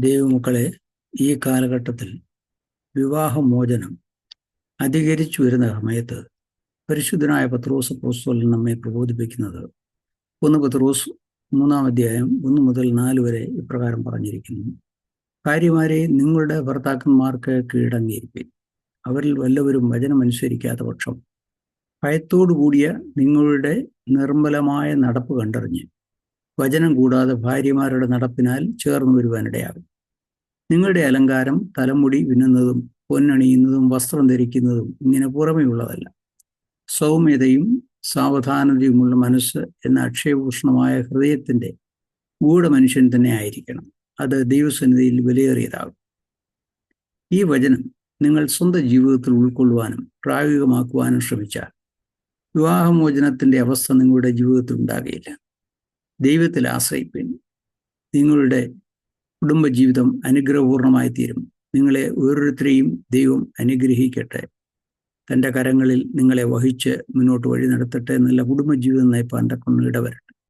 ദൈവമക്കളെ ഈ കാലഘട്ടത്തിൽ വിവാഹമോചനം അധികരിച്ചു വരുന്ന സമയത്ത് പരിശുദ്ധനായ പത്രോസ് പോസ്റ്റോലിൽ നമ്മെ പ്രബോധിപ്പിക്കുന്നത് ഒന്ന് പത്രോസ് മൂന്നാം അധ്യായം ഒന്ന് മുതൽ നാല് വരെ ഇപ്രകാരം പറഞ്ഞിരിക്കുന്നു. കാര്യമാരെ നിങ്ങളുടെ ഭർത്താക്കന്മാർക്ക് കീഴടങ്ങിയിരിക്കും. അവരിൽ വല്ലവരും വചനമനുസരിക്കാത്ത പക്ഷം ഭയത്തോടു കൂടിയ നിങ്ങളുടെ നിർമ്മലമായ നടപ്പ് കണ്ടറിഞ്ഞ് വചനം കൂടാതെ ഭാര്യമാരുടെ നടപ്പിനാൽ ചേർന്നു വരുവാനിടയാകും. നിങ്ങളുടെ അലങ്കാരം തലമുടി വിന്നുന്നതും പൊന്നണിയുന്നതും വസ്ത്രം ധരിക്കുന്നതും ഇങ്ങനെ ഉള്ളതല്ല. സൗമ്യതയും സാവധാനതയുമുള്ള മനസ്സ് എന്ന അക്ഷയഭൂഷണമായ ഹൃദയത്തിന്റെ ഗൂഢമനുഷ്യൻ തന്നെ ആയിരിക്കണം. അത് ദൈവസന്നിധിയിൽ വിലയേറിയതാകും. ഈ വചനം നിങ്ങൾ സ്വന്തം ജീവിതത്തിൽ ഉൾക്കൊള്ളുവാനും പ്രായോഗികമാക്കുവാനും ശ്രമിച്ചാൽ വിവാഹമോചനത്തിന്റെ അവസ്ഥ നിങ്ങളുടെ ജീവിതത്തിൽ ഉണ്ടാകുകയില്ല ദൈവത്തിൽ ആശ്രയിപ്പിൻ. നിങ്ങളുടെ കുടുംബജീവിതം അനുഗ്രഹപൂർണമായി തീരും നിങ്ങളെ ഓരോരുത്തരെയും ദൈവം അനുഗ്രഹിക്കട്ടെ. തന്റെ കരങ്ങളിൽ നിങ്ങളെ വഹിച്ച് മുന്നോട്ട് വഴി നടത്തട്ടെ നല്ല കുടുംബജീവിതം നയിപ്പാന്റെ കൊണ്ട് ഇടവരട്ടെ.